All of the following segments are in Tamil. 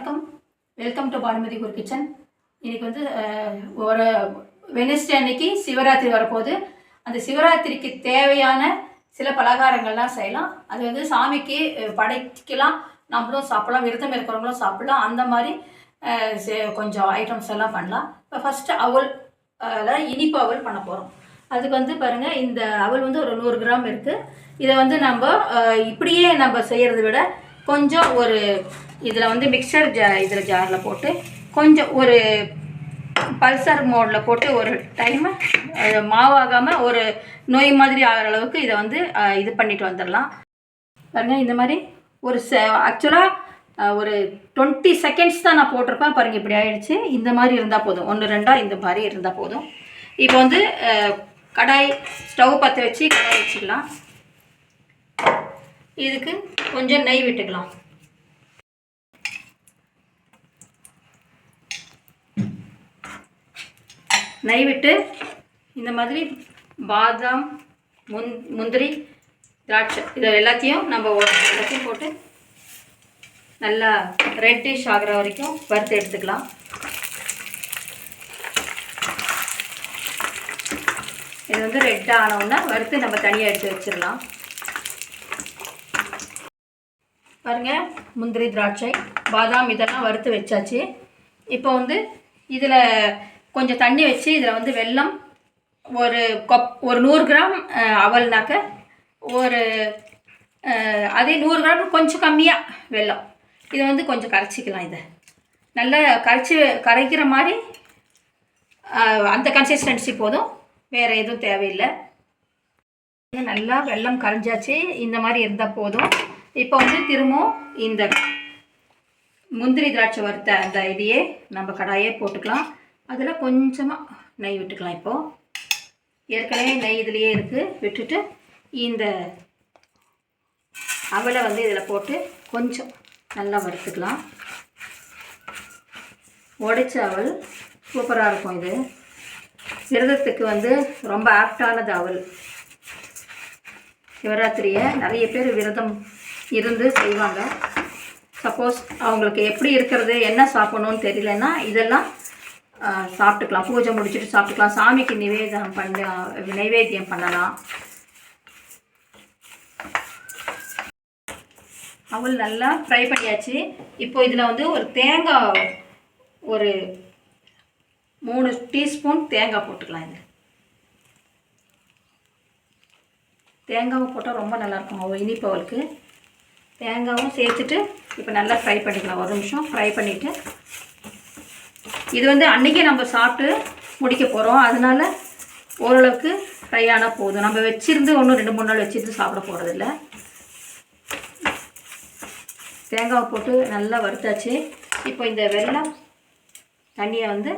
வணக்கம். Welcome to Bhanumathi Guru kitchen இன்னைக்கு வந்து ஒரு வெனஸ்டே அன்னைக்கு சிவராத்திரி வரப்போகுது. அந்த சிவராத்திரிக்கு தேவையான சில பலகாரங்கள்லாம் செய்யலாம். அது வந்து சாமிக்கு படைக்கலாம். நம்மளும் சாப்பிடலாம். விரதம் இருக்கிறவங்களும் சாப்பிடலாம். அந்த மாதிரி செ- கொஞ்சம் ஐட்டம்ஸ் எல்லாம் பண்ணலாம். இப்போ ஃபஸ்ட்டு அவல் அதாவது இனிப்பு அவல் பண்ண போகிறோம் அதுக்கு வந்து பாருங்கள் இந்த அவல் வந்து ஒரு நூறு கிராம் இருக்குது இதை வந்து நம்ம இப்படியே நம்ம செய்கிறத விட கொஞ்சம் ஒரு இதில் வந்து மிக்சர் ஜா இதில் ஜாரில் போட்டு கொஞ்சம் ஒரு பல்சர் மோடில் போட்டு ஒரு டைமு மாவாகாமல் ஒரு நோய் மாதிரி ஆகிற அளவுக்கு இதை வந்து இது பண்ணிட்டு வந்துடலாம். பாருங்க இந்த மாதிரி ஒரு ச ஆக்சுவலாக ஒரு டுவெண்ட்டி செகண்ட்ஸ் தான் நான் போட்டிருப்பேன். பாருங்க இப்படி ஆயிடுச்சு. இந்த மாதிரி இருந்தால் போதும். ஒன்று ரெண்டாக இந்த மாதிரி இருந்தால் போதும். இப்போ வந்து கடாய் ஸ்டவ் பற்ற வச்சு கடாய் வச்சுக்கலாம். இதுக்கு கொஞ்சம் நெய் விட்டுக்கலாம். நெய் விட்டு இந்த மாதிரி பாதாம் முந் முந்திரி திராட்சை இதை எல்லாத்தையும் நம்ம எல்லாத்தையும் போட்டு நல்லா ரெட்டிஷ் ஆகிற வரைக்கும் வறுத்து எடுத்துக்கலாம். இது வந்து ரெட் ஆனவுன்னா வறுத்து நம்ம தனியாக எடுத்து வச்சிடலாம். பாருங்கள் முந்திரி திராட்சை பாதாம் இதெல்லாம் வறுத்து வச்சாச்சு. இப்போ வந்து இதில் கொஞ்சம் தண்ணி வச்சு இதில் வந்து வெல்லம் ஒரு கொப் ஒரு நூறு கிராம் அவல்னாக்க ஒரு அதே நூறு கிராம் கொஞ்சம் கம்மியாக வெல்லம். இதை வந்து கொஞ்சம் கரைச்சிக்கலாம் இதை. நல்லா கரைச்சி கரைக்கிற மாதிரி அந்த கன்சிஸ்டன்சி போதும். வேறு எதுவும் தேவையில்லை. நல்லா வெல்லம் கரைஞ்சாச்சு. இந்த மாதிரி இருந்தால் போதும். இப்போ வந்து திரும்பவும் இந்த முந்திரி திராட்சை வறுத்த அந்த இதையே நம்ம கடாயே போட்டுக்கலாம். அதில் கொஞ்சமாக நெய் விட்டுக்கலாம் இப்போது ஏற்கனவே நெய் இதுலேயே இருக்குது விட்டுட்டு இந்த அவலை வந்து இதில் போட்டு கொஞ்சம் நல்லா வறுத்துக்கலாம். உடைச்ச அவல் சூப்பராக இருக்கும் இது. விரதத்துக்கு வந்து ரொம்ப ஆப்டானது அவல். சிவராத்திரியை நிறைய பேர் விரதம் இருந்து செய்வாங்க. சப்போஸ் அவங்களுக்கு எப்படி இருக்கிறது என்ன சாப்பிடணும்னு தெரியலன்னா இதெல்லாம் சாப்பிட்டுக்கலாம். பூஜை முடிச்சுட்டு சாப்பிட்டுக்கலாம். சாமிக்கு நிவேதனம் பண்ண நைவேத்தியம் பண்ணலாம். அவள் நல்லா ஃப்ரை பண்ணியாச்சு. இப்போ இதில் வந்து ஒரு தேங்காய் ஒரு மூணு டீஸ்பூன் தேங்காய் போட்டுக்கலாம் இதில். தேங்காவை போட்டால் ரொம்ப நல்லாயிருக்கும் அவள் இனிப்பு அவளுக்கு. தேங்காவும் சேர்த்துட்டு இப்போ நல்லா ஃப்ரை பண்ணிக்கலாம். ஒரு நிமிஷம் ஃப்ரை பண்ணிவிட்டு இது வந்து அன்றைக்கே நம்ம சாப்பிட்டு முடிக்க போகிறோம் அதனால ஓரளவுக்கு ஃப்ரை ஆனால் போதும். நம்ம வச்சிருந்து ஒன்றும் ரெண்டு மூணு நாள் வச்சுருந்து சாப்பிட போகிறதில்ல தேங்காவை போட்டு நல்லா வறுத்தாச்சு. இப்போ இந்த வெள்ளம் தண்ணியை வந்து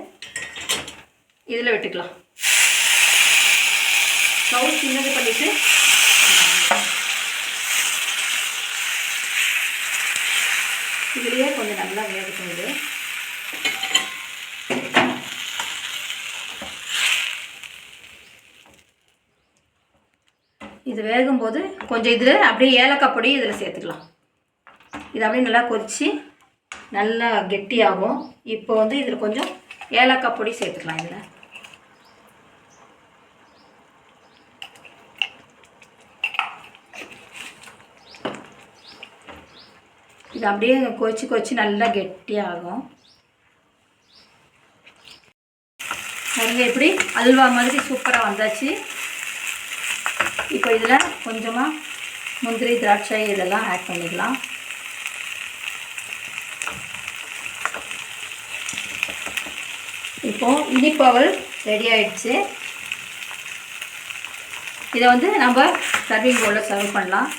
இதில் விட்டுக்கலாம். ஸ்டவ் சின்னது பண்ணிவிட்டு இதுலேயே கொஞ்சம் நல்லா வேகட்டும் இது. இது வேகும்போது கொஞ்சம் இதில் அப்படியே ஏலக்காய் பொடி இதில் சேர்த்துக்கலாம். இது அப்படியே நல்லா கொதித்து நல்லா கெட்டியாகும். இப்போ வந்து இதில் கொஞ்சம் ஏலக்காய் பொடி சேர்த்துக்கலாம் இதில். இது அப்படியே கொதிச்சு கொதிச்சு நல்லா கெட்டியாகும். பாருங்க இப்படி அல்வா மாதிரி சூப்பராக வந்தாச்சு. இப்போ இதில் கொஞ்சமாக முந்திரி திராட்சை இதெல்லாம் ஆட் பண்ணிக்கலாம். இப்போ இனிப்பவல் ரெடி ஆயிடுச்சு. இதை வந்து நம்ம சர்விங் பவுலில் சர்வ் பண்ணலாம்.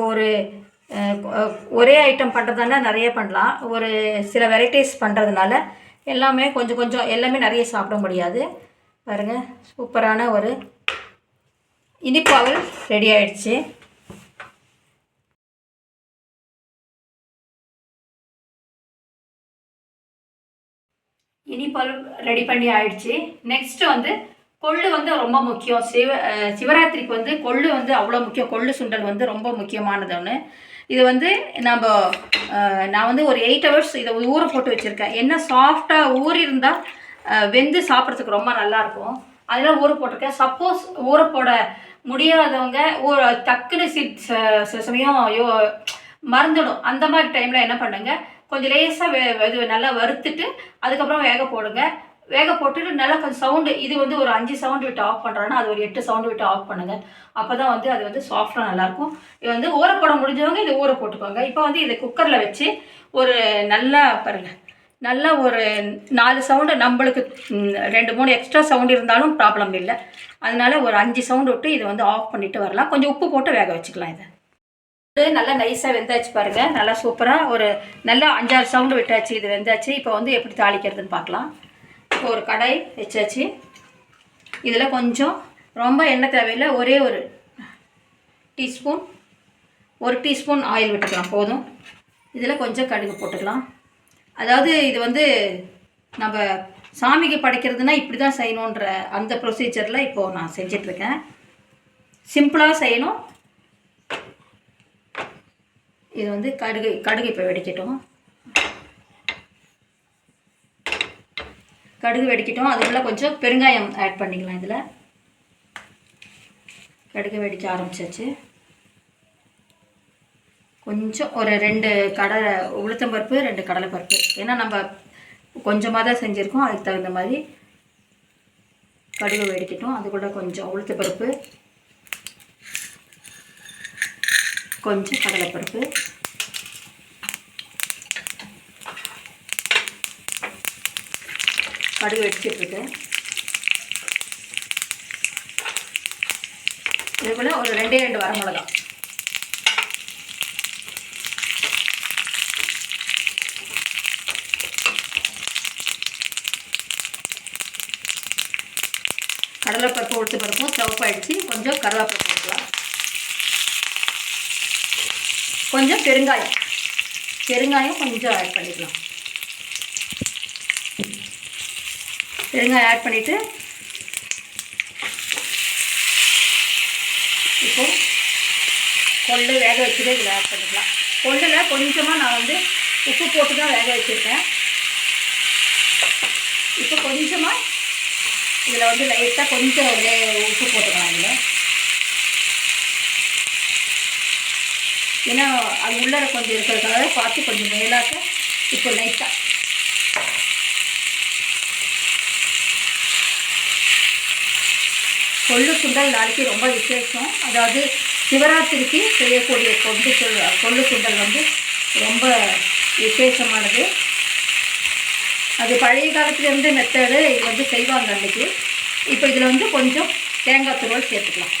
நம்ம ஒரு ஒரே ஐட்டம் பண்ணுறதுனா நிறைய பண்ணலாம். ஒரு சில வெரைட்டிஸ் பண்ணுறதுனால எல்லாமே கொஞ்சம் கொஞ்சம் எல்லாமே நிறைய சாப்பிட முடியாது. பாருங்கள் சூப்பரான ஒரு இனிப்பு அவல் ரெடி ஆயிடுச்சு. இனிப்பால் ரெடி பண்ணி ஆயிடுச்சு. நெக்ஸ்ட்டு வந்து கொள்ளு வந்து ரொம்ப முக்கியம். சிவ சிவராத்திரிக்கு வந்து கொள்ளு வந்து அவ்வளோ முக்கியம். கொள்ளு சுண்டல் வந்து ரொம்ப முக்கியமானது ஒன்று இது வந்து நம்ம நான் வந்து ஒரு எயிட் ஹவர்ஸ் இதை ஊற போட்டு வச்சுருக்கேன். என்ன சாஃப்டாக ஊறி இருந்தால் வெந்து சாப்பிட்றதுக்கு ரொம்ப நல்லாயிருக்கும். அதெல்லாம் ஊற போட்டிருக்கேன். சப்போஸ் ஊற போட முடியாதவங்க ஊ டக்குன்னு சி ச- சில சமயம் யோ மறந்துடும். அந்த மாதிரி டைமில் என்ன பண்ணுங்கள் கொஞ்சம் லேசாக வே இது நல்லா வறுத்துட்டு அதுக்கப்புறம் வேக போடுங்க. வேக போட்டுட்டு நல்லா கொஞ்சம் சவுண்டு இது வந்து ஒரு அஞ்சு சவுண்டு விட்டு ஆஃப் பண்ணுறோன்னா அது ஒரு எட்டு சவுண்டு விட்டு ஆஃப் பண்ணுங்கள் அப்போ தான் வந்து அது வந்து சாஃப்டாக நல்லாயிருக்கும். இது வந்து ஊற போட முடிஞ்சவங்க இது ஊற போட்டுக்கோங்க. இப்போ வந்து இதை குக்கரில் வச்சு ஒரு நல்லா பாருங்க நல்ல ஒரு நாலு சவுண்டு நம்மளுக்கு ரெண்டு மூணு எக்ஸ்ட்ரா சவுண்டு இருந்தாலும் ப்ராப்ளம் இல்லை. அதனால ஒரு அஞ்சு சவுண்டு விட்டு இதை வந்து ஆஃப் பண்ணிட்டு வரலாம். கொஞ்சம் உப்பு போட்டு வேக வச்சுக்கலாம் இதை. நல்லா நைஸாக வெந்தாச்சு பாருங்கள் நல்லா சூப்பராக ஒரு நல்லா அஞ்சாறு சவுண்டு விட்டாச்சு இது வெந்தாச்சு. இப்போ வந்து எப்படி தாளிக்கிறதுன்னு பார்க்கலாம். இப்போ ஒரு கடாய் வச்சாச்சு. இதில் கொஞ்சம் ரொம்ப எண்ணெய் தேவையில்லை ஒரே ஒரு டீஸ்பூன் ஒரு டீஸ்பூன் ஆயில் விட்டுக்கலாம் போதும். இதில் கொஞ்சம் கடுகு போட்டுக்கலாம். அதாவது இது வந்து நம்ம சாமிக்கு படைக்கிறதுனா இப்படி தான் செய்யணுன்ற அந்த ப்ரொசீஜரில் இப்போது நான் செஞ்சிட்ருக்கேன். சிம்பிளாக செய்யணும். இது வந்து கடுகு கடுகு இப்போ வெடிக்கட்டும். கடுகு வெடிக்கட்டும். அதுக்குள்ளே கொஞ்சம் பெருங்காயம் ஆட் பண்ணிக்கலாம் இதில். கடுகு வெடிக்க ஆரம்பிச்சாச்சு. கொஞ்சம் ஒரு ரெண்டு கடலை உளுத்தம்பருப்பு ரெண்டு கடலைப்பருப்பு. ஏன்னா நம்ம கொஞ்சமாக தான் செஞ்சுருக்கோம். அதுக்கு தகுந்த மாதிரி கடுகு வெடிக்கட்டும். அது கூட கொஞ்சம் உளுத்தப்பருப்பு கொஞ்சம் கடலைப்பருப்பு. கடுகு வெடிச்சிட்ருக்கு இது போல் ஒரு ரெண்டே ரெண்டு வரமிளகா. கடலைப்பருப்பு உளுத்து பருப்பும் சிவப்பாயிடுச்சு கொஞ்சம் கடலைப்பருப்பு போட்டுக்கலாம். கொஞ்சம் பெருங்காயம். பெருங்காயம் கொஞ்சம் ஆட் பண்ணிக்கலாம். பெருங்காயம் ஆட் பண்ணிவிட்டு இப்போ கொள்ளு வேக வச்சுட்டு இதில் ஆட் பண்ணிக்கலாம். கொள்ளில் கொஞ்சமாக நான் வந்து உப்பு போட்டு தான் வேக வச்சுருக்கேன். இப்போ கொஞ்சமாக இதில் வந்து லைட்டாக கொஞ்சம் லே- உப்பு போட்டுக்கலாம் இதில். ஏன்னா அது உள்ளார கொஞ்சம் இருக்கிறதுக்காக பார்த்து கொஞ்சம் மேலாக்க இப்போ லைட்டாக கொள்ளு சுண்டல் நாளைக்கு ரொம்ப விசேஷம். அதாவது சிவராத்திரிக்கு செய்யக்கூடிய கொண்டு கொள்ளு சுண்டல் வந்து ரொம்ப விசேஷமானது. அது பழைய காலத்துலேருந்து மெத்தடு இது வந்து செய்வாங்க அன்றைக்கி இப்போ இதில் வந்து கொஞ்சம் தேங்காய் துருவல் சேர்த்துக்கலாம்.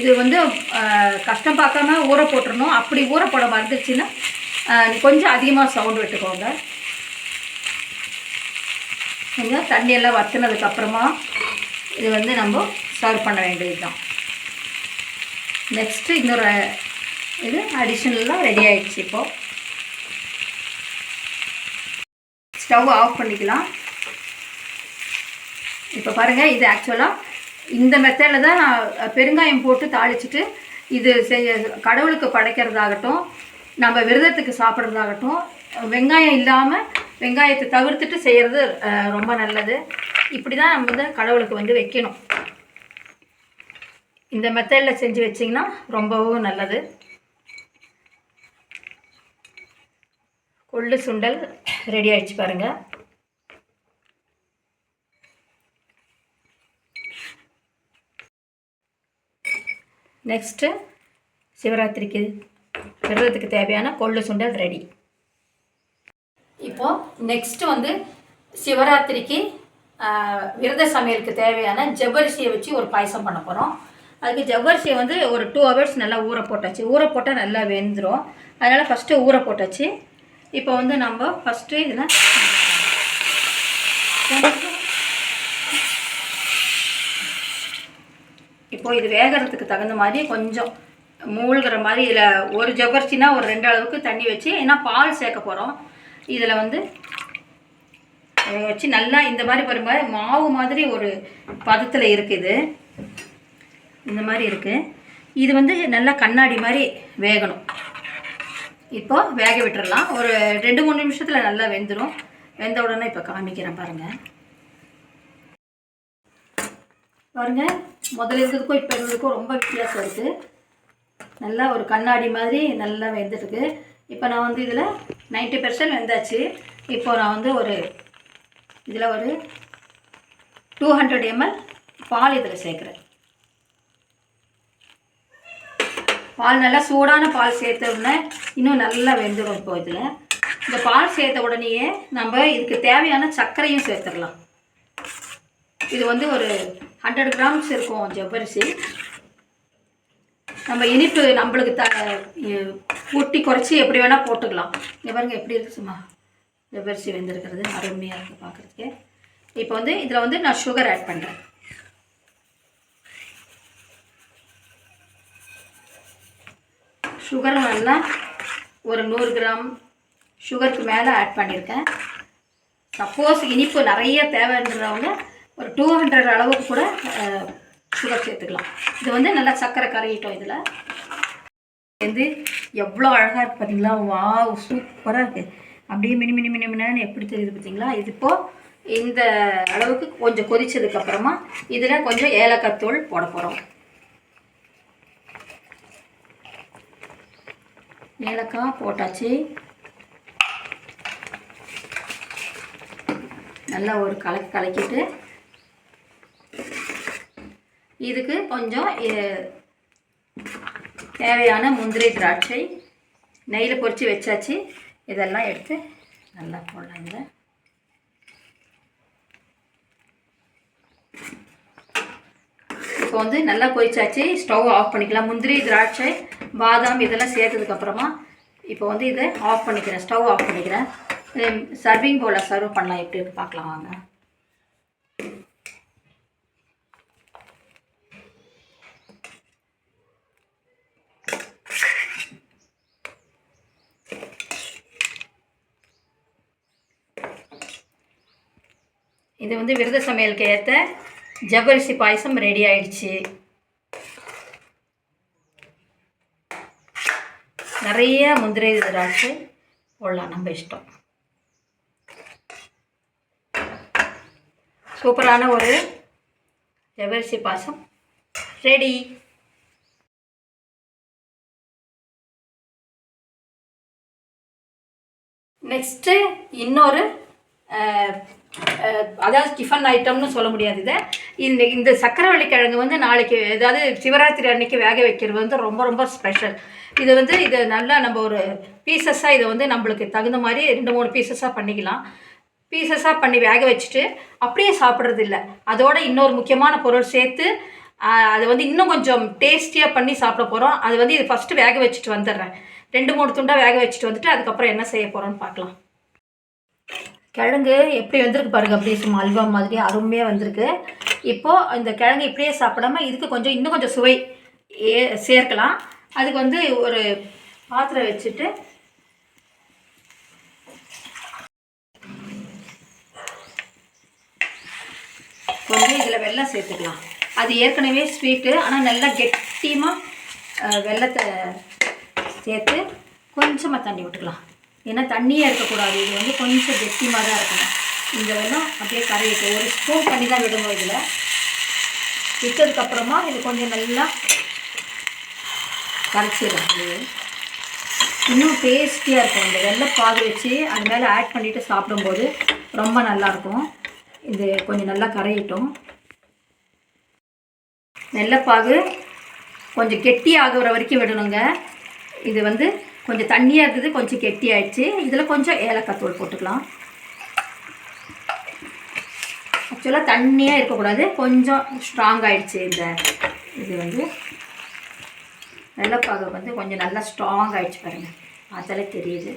இது வந்து கஷ்டம் பார்க்காம ஊற போட்டுருணும் அப்படி ஊற போட மறந்துச்சுன்னா கொஞ்சம் அதிகமாக சவுண்டு விட்டுக்கோங்க. கொஞ்சம் தண்ணியெல்லாம் வற்றினதுக்கப்புறமா இது வந்து நம்ம சர்வ் பண்ண வேண்டியது தான் நெக்ஸ்ட்டு இன்னொரு இது அடிஷ்னலாக ரெடி ஆகிடுச்சு இப்போது ஸ்டவ் ஆஃப் பண்ணிக்கலாம். இப்போ பாருங்கள் இது ஆக்சுவலாக இந்த மெத்தடில் தான் நான் பெருங்காயம் போட்டு தாளிச்சிட்டு இது செய்ய கடவுளுக்கு படைக்கிறதாகட்டும் நம்ம விரதத்துக்கு சாப்பிட்றதாகட்டும் வெங்காயம் இல்லாமல் வெங்காயத்தை தவிர்த்துட்டு செய்கிறது ரொம்ப நல்லது. இப்படி தான் நம்ம வந்து கடவுளுக்கு வந்து வைக்கணும். இந்த மெத்தடில் செஞ்சு வச்சிங்கன்னா ரொம்பவும் நல்லது. கொள்ளு சுண்டல் ரெடி ஆகிடுச்சு பாருங்கள் நெக்ஸ்ட்டு சிவராத்திரிக்கு விரதத்துக்கு தேவையான கொள்ளு சுண்டல் ரெடி இப்போ நெக்ஸ்ட் வந்து சிவராத்திரிக்கு விரத சமையலுக்கு தேவையான ஜவ்வரிசியை வச்சு ஒரு பாயசம் பண்ண போகிறோம் அதுக்கு ஜவ்வரிசியை வந்து ஒரு டூ ஹவர்ஸ் நல்லா ஊற போட்டாச்சு. ஊற போட்டால் நல்லா வெந்துடும் அதனால் ஃபஸ்ட்டு ஊற போட்டாச்சு. இப்போ வந்து நம்ம ஃபஸ்ட்டு இதில் இப்போ இது வேகிறதுக்கு தகுந்த மாதிரி கொஞ்சம் மூழ்கிற மாதிரி இதில் ஒரு ஜவ்வரிசினா ஒரு ரெண்டு அளவுக்கு தண்ணி வச்சு ஏன்னா பால் சேர்க்க போகிறோம் இதில் வந்து வேக வச்சு நல்லா இந்த மாதிரி பாருங்க மாவு மாதிரி ஒரு பதத்தில் இருக்குது இந்த மாதிரி இருக்குது இது வந்து நல்லா கண்ணாடி மாதிரி வேகணும். இப்போது வேக விட்டுறலாம். ஒரு ரெண்டு மூணு நிமிஷத்தில் நல்லா வெந்துடும் வெந்த உடனே இப்போ காமிக்கிறேன் பாருங்கள் பாருங்கள் முதல்ல இருந்ததுக்கும் இப்போ இருந்ததுக்கும் ரொம்ப வித்தியாசம் இருக்குது நல்லா ஒரு கண்ணாடி மாதிரி நல்லா வெந்துட்டுருக்கு. இப்போ நான் வந்து இதில் 90% பெர்சன்ட் வெந்தாச்சு. இப்போ நான் வந்து ஒரு இதில் ஒரு டூ ஹண்ட்ரட் எம்எல் பால் இதில் சேர்க்குறேன். பால் நல்லா சூடான பால் சேர்த்த உடனே இன்னும் நல்லா வெந்துடும் இப்போ இதில். இந்த பால் சேர்த்த உடனேயே நம்ம இதுக்கு தேவையான சர்க்கரையும் சேர்த்துடலாம் இது வந்து ஒரு ஹண்ட்ரட் கிராம்ஸ் இருக்கும் ஜவ்வரிசி. நம்ம இனிப்பு நம்மளுக்கு த ஊட்டி குறைச்சி எப்படி வேணால் போட்டுக்கலாம். இங்கே பாருங்கள் எப்படி இருக்குது சும்மா. ஜவ்வரிசி வெந்திருக்கிறது அருமையாக இருக்குது பார்க்குறதுக்கு இப்போ வந்து இதில் வந்து நான் சுகர் ஆட் பண்ணுறேன் சுகர் நல்லா ஒரு நூறு கிராம் சுகருக்கு மேலே ஆட் பண்ணியிருக்கேன் சப்போஸ் இனிப்பு நிறைய தேவைன்றவங்க ஒரு டூ ஹண்ட்ரட் அளவுக்கு கூட சுகர் சேர்த்துக்கலாம். இது வந்து நல்லா சர்க்கரை கரையிட்டோம் இதில். வந்து எவ்வளோ அழகாக இருக்குது பார்த்தீங்களா வா சூப்பராக இருக்குது அப்படியே மினி மினி மினி மினின்னு எப்படி தெரியுது பார்த்தீங்களா இது இப்போது இந்த அளவுக்கு கொஞ்சம் கொதித்ததுக்கப்புறமா இதில் கொஞ்சம் ஏலக்காய் தூள் போட போகிறோம் ஏலக்காய் போட்டாச்சு. நல்லா ஒரு கலக்கி கலக்கிட்டு இதுக்கு கொஞ்சம் தேவையான முந்திரி திராட்சை நெய்யில் பொரித்து வச்சாச்சு. இதெல்லாம் எடுத்து நல்லா போடலாம் இதில் இப்போ வந்து நல்லா பொறிச்சாச்சு ஸ்டவ் ஆஃப் பண்ணிக்கலாம். முந்திரி திராட்சை பாதாம் இதெல்லாம் சேர்த்ததுக்கப்புறமா இப்போ வந்து இதை ஆஃப் பண்ணிக்கிறேன். ஸ்டவ் ஆஃப் பண்ணிக்கிறேன். சர்விங் போல் சர்வ் பண்ணலாம். எப்படி இருக்கு பார்க்கலாம் வாங்க. இது வந்து விரத சமையலுக்கு ஏற்ற ஜவ்வரிசி பாயசம் ரெடி ஆயிடுச்சு. நிறைய முந்திரி திராட்சை போடலாம் நம்ம இஷ்டம். சூப்பரான ஒரு ஜவ்வரிசி பாயசம் ரெடி. நெக்ஸ்ட்டு இன்னொரு அதாவது டிஃபன் ஐட்டம்னு சொல்ல முடியாது இதை. இந்த இந்த சக்கரவள்ளி கிழங்கு வந்து நாளைக்கு ஏதாவது சிவராத்திரி அன்னைக்கு வேக வைக்கிறது வந்து ரொம்ப ரொம்ப ஸ்பெஷல் இது வந்து இதை நல்லா நம்ம ஒரு பீசஸாக இதை வந்து நம்மளுக்கு தகுந்த மாதிரி ரெண்டு மூணு பீசஸாக பண்ணிக்கலாம். பீசஸாக பண்ணி வேக வச்சுட்டு அப்படியே சாப்பிட்றது இல்லை அதோட இன்னொரு முக்கியமான பொருள் சேர்த்து அதை வந்து இன்னும் கொஞ்சம் டேஸ்டியாக பண்ணி சாப்பிட போகிறோம் அது வந்து இது ஃபஸ்ட்டு வேக வச்சுட்டு வந்துடுறேன். ரெண்டு மூணு துண்டாக வேக வச்சுட்டு வந்துட்டு அதுக்கப்புறம் என்ன செய்ய போகிறோன்னு பார்க்கலாம். கிழங்கு எப்படி வந்திருக்கு பாருங்க அப்படியே சும்மா அல்வா மாதிரி அருமையாக வந்திருக்கு. இப்போது இந்த கிழங்கு இப்படியே சாப்பிடாம இதுக்கு கொஞ்சம் இன்னும் கொஞ்சம் சுவை ஏ சேர்க்கலாம். அதுக்கு வந்து ஒரு பாத்திரம் வச்சுட்டு கொஞ்சம் இதில் வெல்லம் சேர்த்துக்கலாம். அது ஏற்கனவே ஸ்வீட்டு ஆனால் நல்லா கெட்டியமாக வெல்லத்தை சேர்த்து கொஞ்சமாக தண்ணி விட்டுக்கலாம் ஏன்னா தண்ணியே இருக்கக்கூடாது. இது வந்து கொஞ்சம் கெட்டியமாக தான் இருக்கணும். இங்கே வேணும் அப்படியே கரையிட்டு ஒரு ஸ்பூன் தண்ணி தான் விடுங்க இதில். விட்டதுக்கப்புறமா இது கொஞ்சம் நல்லா கரைச்சிடும் இது இன்னும் டேஸ்டியாக இருக்கும். இந்த வெள்ளைப்பாகு வச்சு அது மேலே ஆட் பண்ணிவிட்டு சாப்பிடும்போது ரொம்ப நல்லாயிருக்கும் இது கொஞ்சம் நல்லா கரையட்டும். வெள்ளைப்பாகு கொஞ்சம் கெட்டி ஆகுற வரைக்கும் விடணுங்க. இது வந்து கொஞ்சம் தண்ணியாக இருந்தது கொஞ்சம் கெட்டி ஆயிடுச்சு. இதில் கொஞ்சம் ஏலக்காய் தூள் போட்டுக்கலாம். ஆக்சுவலாக தண்ணியாக இருக்கக்கூடாது. கொஞ்சம் ஸ்ட்ராங் ஆகிடுச்சு இந்த இது வந்து. வெள்ளைப்பாகு வந்து கொஞ்சம் நல்லா ஸ்ட்ராங் ஆகிடுச்சு பாருங்கள் பார்த்தாலே தெரியுது.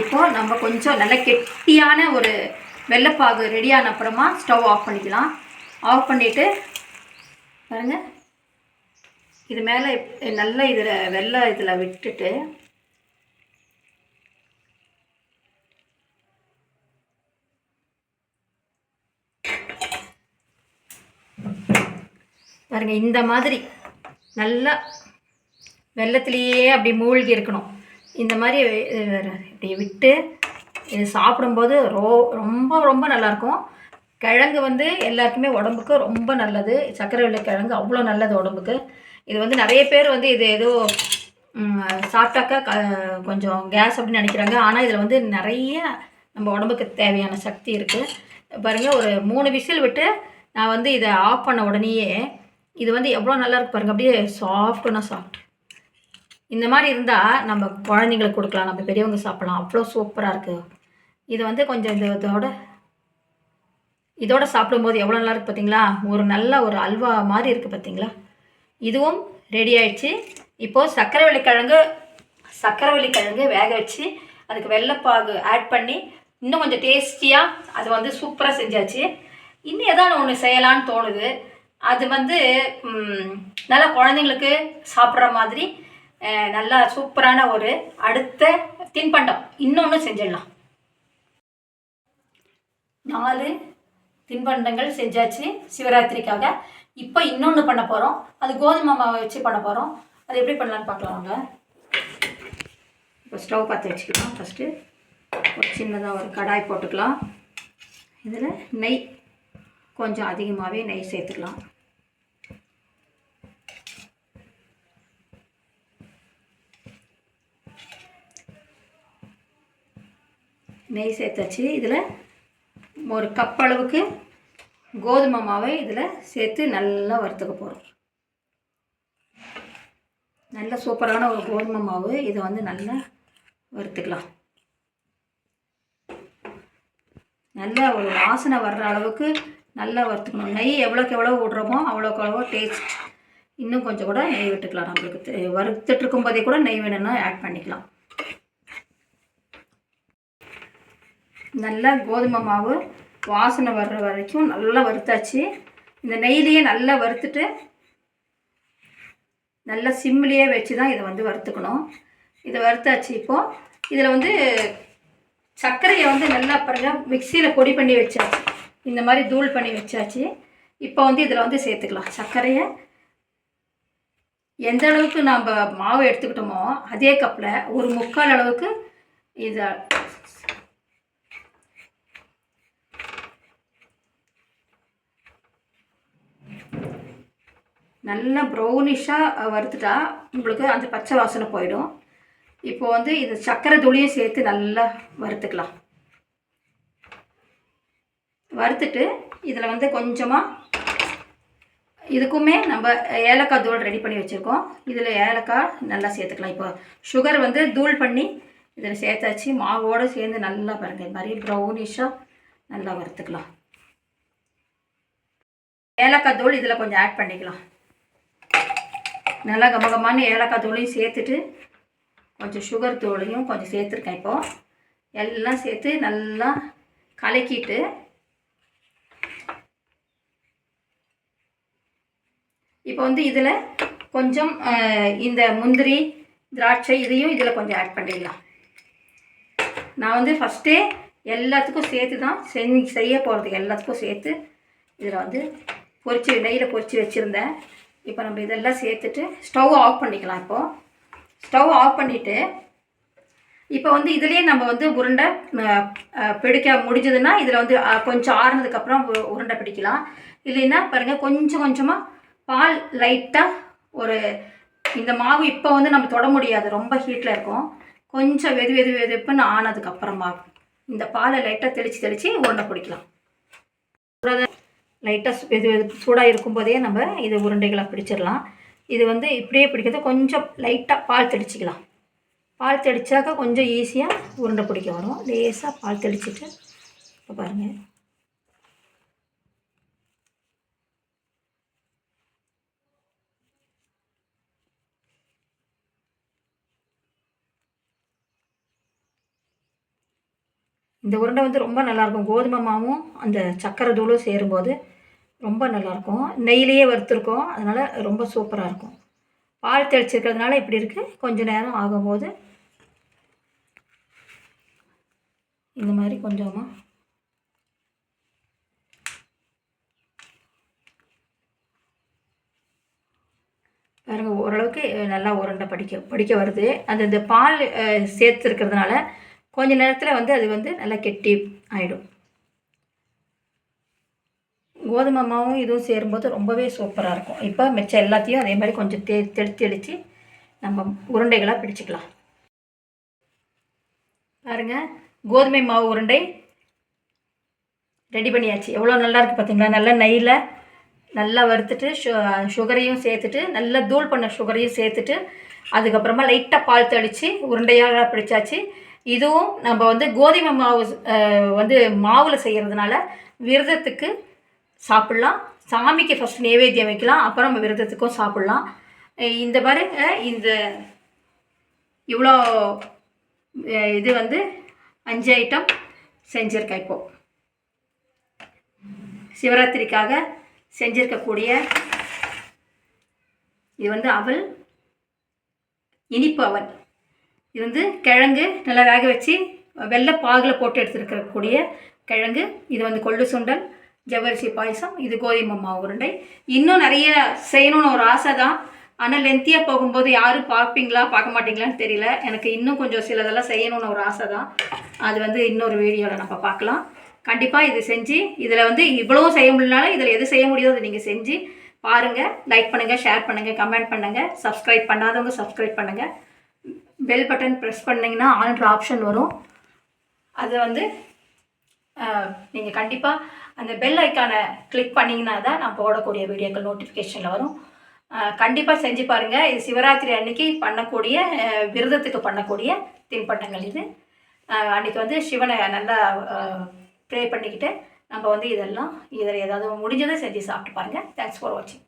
இப்போ நம்ம கொஞ்சம் நல்ல கெட்டியான ஒரு வெள்ளைப்பாகு ரெடியான அப்புறமா ஸ்டவ் ஆஃப் பண்ணிக்கலாம். ஆஃப் பண்ணிவிட்டு பாருங்கள் இது மேலே நல்லா இதில் வெள்ளை இதில் விட்டுட்டு பாருங்க இந்த மாதிரி நல்லா வெள்ளத்துலேயே அப்படி மூழ்கி இருக்கணும். இந்த மாதிரி இப்படி விட்டு இது சாப்பிடும்போது ரோ ரொம்ப ரொம்ப நல்லாயிருக்கும். கிழங்கு வந்து எல்லாருக்குமே உடம்புக்கு ரொம்ப நல்லது. சர்க்கரை கிழங்கு அவ்வளோ நல்லது உடம்புக்கு. இது வந்து நிறைய பேர் வந்து இது ஏதோ சாப்பிட்டாக்கா க கொஞ்சம் கேஸ் அப்படின்னு நினைக்கிறாங்க. ஆனால் இதில் வந்து நிறைய நம்ம உடம்புக்கு தேவையான சக்தி இருக்குது பாருங்கள் ஒரு மூணு விசில் விட்டு நான் வந்து இதை ஆஃப் பண்ண உடனேயே இது வந்து எவ்வளோ நல்லா இருக்கு பாருங்கள் அப்படியே சாஃப்ட்டுனா சாஃப்ட் இந்த மாதிரி இருந்தால் நம்ம குழந்தைங்களுக்கு கொடுக்கலாம். நம்ம பெரியவங்க சாப்பிட்லாம். அவ்வளோ சூப்பராக இருக்குது இது வந்து கொஞ்சம் இந்த இதோட இதோட சாப்பிடும்போது எவ்வளோ நல்லா இருக்குது பார்த்தீங்களா ஒரு நல்ல ஒரு அல்வா மாதிரி இருக்குது பார்த்தீங்களா இதுவும் ரெடி ஆயிடுச்சு. இப்போது சர்க்கரை கிழங்கு சக்கரவள்ளி கிழங்கு வேக வச்சு அதுக்கு வெள்ளைப்பாகு ஆட் பண்ணி இன்னும் கொஞ்சம் டேஸ்டியாக அது வந்து சூப்பராக செஞ்சாச்சு. இன்னும் எதாவது ஒன்று செய்யலான்னு தோணுது. அது வந்து நல்லா குழந்தைங்களுக்கு சாப்பிட்ற மாதிரி நல்லா சூப்பரான ஒரு அடுத்த தின்பண்டம். இன்னொன்று செஞ்சிடலாம். நாலு தின்பண்டங்கள் செஞ்சாச்சு சிவராத்திரிக்காக. இப்போ இன்னொன்று பண்ண போகிறோம் அது கோதுமை மாவை வச்சு பண்ண போகிறோம் அது எப்படி பண்ணலான்னு பார்க்கலாம் வாங்க. இப்போ ஸ்டவ் பார்த்து வச்சுக்கலாம். ஃபஸ்ட்டு ஒரு சின்னதாக ஒரு கடாய் போட்டுக்கலாம். இதில் நெய் கொஞ்சம் அதிகமாகவே நெய் சேர்த்துக்கலாம். நெய் சேர்த்தாச்சு. இதில் ஒரு கப் அளவுக்கு கோதுமை மாவை இதில் சேர்த்து நல்லா வறுத்துக்க போகிறோம் நல்ல சூப்பரான ஒரு கோதுமை மாவு. இதை வந்து நல்லா வறுத்துக்கலாம். நல்ல ஒரு வாசனை வர்ற அளவுக்கு நல்லா வறுத்துக்கணும். நெய் எவ்வளோக்கு எவ்வளோ விட்றோமோ அவ்வளோக்கு அவ்வளோ டேஸ்ட் இன்னும் கொஞ்சம் கூட நெய் விட்டுக்கலாம் நம்மளுக்கு. வறுத்துட்டு இருக்கும் போதே கூட நெய் வேணும்னா ஆட் பண்ணிக்கலாம். நல்லா கோதுமை மாவு வாசனை வர்ற வரைக்கும் நல்லா வறுத்தாச்சு. இந்த நெய்லேயே நல்லா வறுத்துட்டு நல்லா சிம்லேயே வச்சு தான் இதை வந்து வறுத்துக்கணும். இதை வறுத்தாச்சு இப்போது இதில் வந்து சர்க்கரையை வந்து நல்லா பாருங்க மிக்சியில் பொடி பண்ணி வச்சாச்சு. இந்த மாதிரி தூள் பண்ணி வச்சாச்சு. இப்போ வந்து இதில் வந்து சேர்த்துக்கலாம். சர்க்கரையை எந்த அளவுக்கு நாம் மாவு எடுத்துக்கிட்டோமோ அதே கப்பில் ஒரு முக்கால் அளவுக்கு இதை நல்லா ப்ரௌனிஷாக வறுத்துட்டா உங்களுக்கு அந்த பச்சை வாசனை போயிடும். இப்போ வந்து இது சர்க்கரை துளியும் சேர்த்து நல்லா வறுத்துக்கலாம். வறுத்துட்டு இதில் வந்து கொஞ்சமாக இதுக்குமே நம்ம ஏலக்காய் தூள் ரெடி பண்ணி வச்சுருக்கோம். இதில் ஏலக்காய் நல்லா சேர்த்துக்கலாம். இப்போ சுகர் வந்து தூள் பண்ணி இதில் சேர்த்தாச்சு. மாவோடு சேர்ந்து நல்லா பாருங்கள் இது மாதிரி ப்ரௌனிஷாக நல்லா வறுத்துக்கலாம். ஏலக்காய் தூள் இதில் கொஞ்சம் ஆட் பண்ணிக்கலாம். நல்லா கமகமான ஏலக்காய் தூளையும் சேர்த்துட்டு கொஞ்சம் சுகர் தூளையும் கொஞ்சம் சேர்த்துருக்கேன் இப்போது எல்லாம் சேர்த்து நல்லா கலக்கிட்டு இப்போ வந்து இதில் கொஞ்சம் இந்த முந்திரி திராட்சை இதையும் இதில் கொஞ்சம் ஆட் பண்ணிடலாம். நான் வந்து ஃபஸ்ட்டே எல்லாத்துக்கும் சேர்த்து தான் செஞ்சு செய்ய போகிறது எல்லாத்துக்கும் சேர்த்து இதில் வந்து பொரிச்சு நெய்யில் பொரிச்சு வச்சுருந்தேன். இப்போ நம்ம இதெல்லாம் சேர்த்துட்டு ஸ்டவ் ஆஃப் பண்ணிக்கலாம் இப்போது ஸ்டவ் ஆஃப் பண்ணிவிட்டு இப்போ வந்து இதுலேயே நம்ம வந்து உருண்டை பிடிக்க முடிஞ்சதுன்னா இதில் வந்து கொஞ்சம் ஆறுனதுக்கப்புறம் உ- உருண்டை பிடிக்கலாம். இல்லைன்னா பாருங்கள் கொஞ்சம் கொஞ்சமாக பால் லைட்டாக ஒரு இந்த மாவு இப்போ வந்து நம்ம தொட முடியாது ரொம்ப ஹீட்டில் இருக்கும். கொஞ்சம் வெது வெது வெதுப்புன்னு ஆனதுக்கப்புறமா இந்த பாலை லைட்டாக தெளித்து தெளித்து உருண்டை பிடிக்கலாம். லைட்டாக வெது வெது சூடாக இருக்கும்போதே நம்ம இது உருண்டைகளாக பிடிச்சிடலாம். இது வந்து இப்படியே பிடிக்கிறது கொஞ்சம் லைட்டாக பால் தெளிச்சிக்கலாம். பால் தெளித்தாக்கா கொஞ்சம் ஈஸியாக உருண்டை பிடிக்க வரும். லேசாக பால் தெளிச்சிட்டு இப்போ பாருங்கள் இந்த உருண்டை வந்து ரொம்ப நல்லாயிருக்கும். கோதுமை மாவும் அந்த சக்கரை தூளும் சேரும்போது ரொம்ப நல்லாயிருக்கும். நெய்லேயே வறுத்துருக்கோம். அதனால் ரொம்ப சூப்பராக இருக்கும் பால் தெளிச்சிருக்கிறதுனால இப்படி இருக்குது கொஞ்சம் நேரம் ஆகும்போது இந்த மாதிரி கொஞ்சமாக பாருங்கள் ஓரளவுக்கு நல்லா உருண்டை படிக்க படிக்க வருது. அந்த இந்த பால் சேர்த்துருக்கிறதுனால கொஞ்ச நேரத்தில் வந்து அது வந்து நல்லா கெட்டி ஆகிடும் கோதுமை மாவும் இதுவும் சேரும்போது ரொம்பவே சூப்பராக இருக்கும். இப்போ மிச்சம் எல்லாத்தையும் அதே மாதிரி கொஞ்சம் தே தெளித்து தெளித்து நம்ம உருண்டைகளாக பிடிச்சிக்கலாம். பாருங்கள் கோதுமை மாவு உருண்டை ரெடி பண்ணியாச்சு. எவ்வளோ நல்லா இருக்குது பார்த்தீங்களா நல்லா நெய்யில் நல்லா வறுத்துட்டு சு சுகரையும் சேர்த்துட்டு நல்லா தூள் பண்ண சுகரையும் சேர்த்துட்டு அதுக்கப்புறமா லைட்டாக பால் தெளித்து உருண்டையாக பிடிச்சாச்சு. இதுவும் நம்ம வந்து கோதுமை மாவு வந்து மாவில் செய்கிறதுனால விரதத்துக்கு சாப்பிட்லாம். சாமிக்கு ஃபஸ்ட் நைவேத்தியம் வைக்கலாம். அப்புறம் நம்ம விரதத்துக்கும் சாப்பிட்லாம். இந்த மாதிரி இந்த இவ்வளோ இது வந்து அஞ்சு ஐட்டம் செஞ்சுருக்கேன் இப்போது சிவராத்திரிக்காக செஞ்சிருக்கக்கூடிய இது வந்து அவள் இனிப்பு அவள் இது வந்து கிழங்கு நல்லா வேக வச்சு வெள்ளை பாகில் போட்டு எடுத்துருக்கக்கூடிய கிழங்கு. இது வந்து கொள்ளு சுண்டல் ஜவ்வரிசி பாயசம் இது கோதுமை மாவு உருண்டை. இன்னும் நிறைய செய்யணும்னு ஒரு ஆசை தான். ஆனால் லென்த்தியாக போகும்போது யாரும் பார்ப்பீங்களா பார்க்க மாட்டீங்களான்னு தெரியல. எனக்கு இன்னும் கொஞ்சம் சிலதெல்லாம் செய்யணும்னு ஒரு ஆசை தான். அது வந்து இன்னொரு வீடியோவில் நம்ம பார்க்கலாம். கண்டிப்பாக இது செஞ்சு இதில் வந்து இவ்வளோ செய்ய முடியலனாலும் இதில் எது செய்ய முடியுதோ அதை நீங்கள் செஞ்சு பாருங்கள் லைக் பண்ணுங்கள் ஷேர் பண்ணுங்கள் கமெண்ட் பண்ணுங்கள் சப்ஸ்கிரைப் பண்ணாதவங்க சப்ஸ்கிரைப் பண்ணுங்கள் பெல் பட்டன் ப்ரெஸ் பண்ணிங்கன்னா ஆல்ன்ற ஆப்ஷன் வரும். அது வந்து நீங்கள் கண்டிப்பாக அந்த பெல் ஐக்கானை கிளிக் பண்ணிங்கன்னா தான் நான் போடக்கூடிய வீடியோக்கள் நோட்டிஃபிகேஷனில் வரும். கண்டிப்பாக செஞ்சு பாருங்கள் இது சிவராத்திரி அன்னைக்கு பண்ணக்கூடிய விரதத்துக்கு பண்ணக்கூடிய தின்பண்டங்கள் இது. அன்றைக்கி வந்து சிவனை நல்லா ப்ரே பண்ணிக்கிட்டு நம்ம வந்து இதெல்லாம் இதில் ஏதாவது முடிஞ்சதை செஞ்சு சாப்பிட்டு பாருங்கள் தேங்க்ஸ் ஃபார் வாட்சிங்